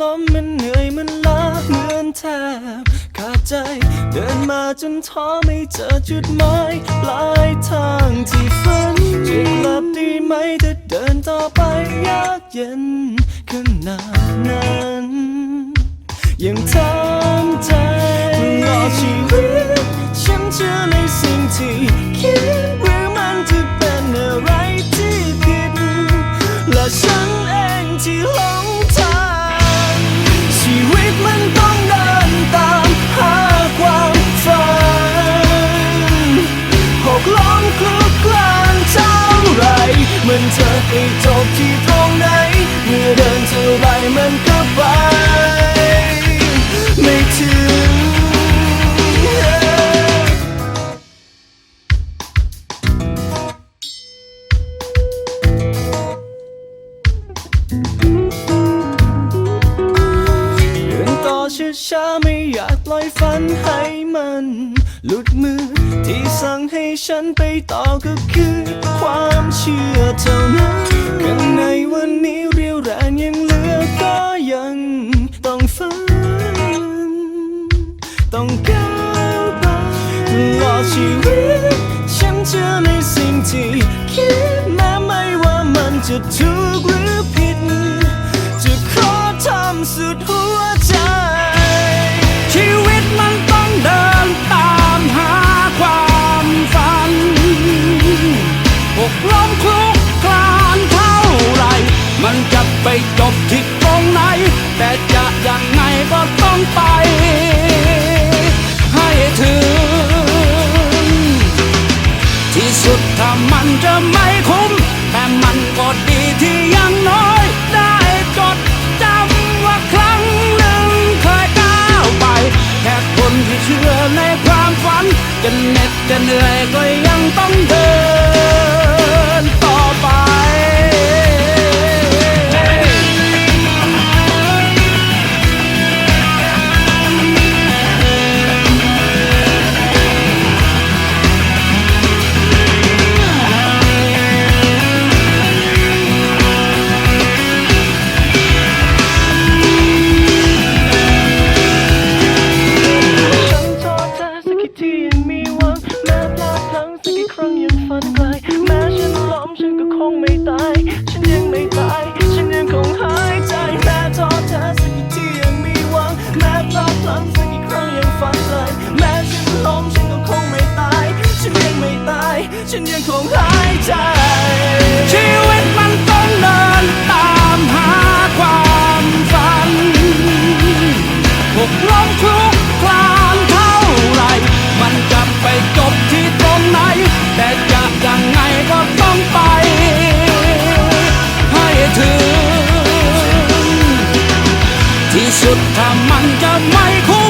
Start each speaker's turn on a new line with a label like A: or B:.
A: ล้มมันเหนื่อยมันล้าเหมือนแทบขาดใจ เดินมาจนท้อไม่เจอจุดหมายปลายทางที่ฝันจะกลับดีไหมถ้าเดินต่อไปยากเย็นขนาดนั้นยังทำ ตรงไหน เมื่อเดินเท่าไรมันก็ไป ไม่ถึง เดินต่อช้าๆไม่อยากปล่อยฝันให้มัน หลุดมือที่สั่งให้ฉันไปต่อก็คือความเชื่อเท่านั้น ลอดชีวิต ฉันเชื่อในสิ่งที่คิดแม้ไม่ว่ามันจะถูกหรือผิด จะขอทำสุดหัวใจ
B: ชีวิตมันต้องเดินตามหาความฝันหกล้มคลุกคลานเท่าไร มันจะไปจบที่ตรงไหน แต่จะยังไงก็ต้องไป จะเหนื่อยก็ยังต้องเดิน
A: คงหายใจ
B: ชีวิตมันต้องเดินตามหาความฝันหกล้มคลุกคลานเท่าไร มันจะไปจบที่ตรงไหน แต่จะยังไงก็ต้องไป ให้ถึง ที่สุดถ้ามันจะไม่คุ้